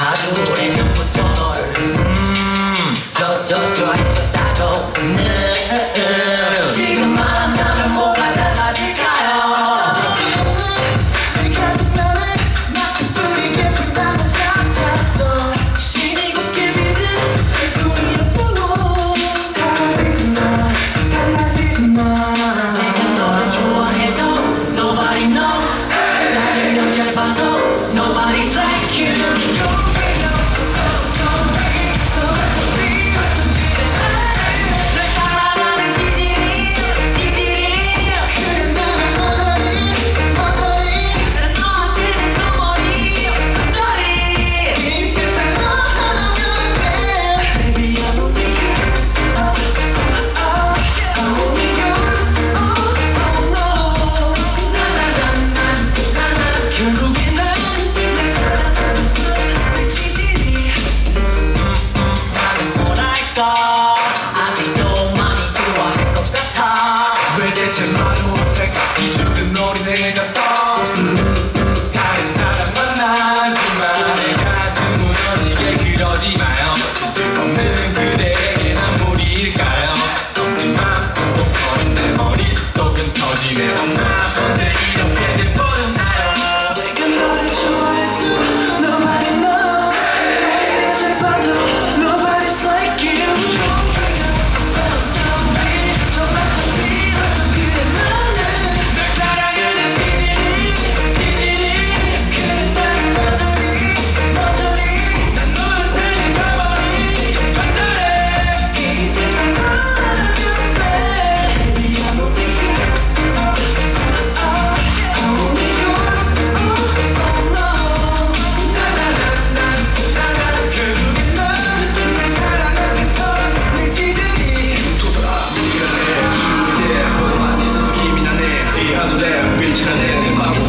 아주 오래전부터 너를 음, 저저저 했었다고 네, 불치는 내 마음이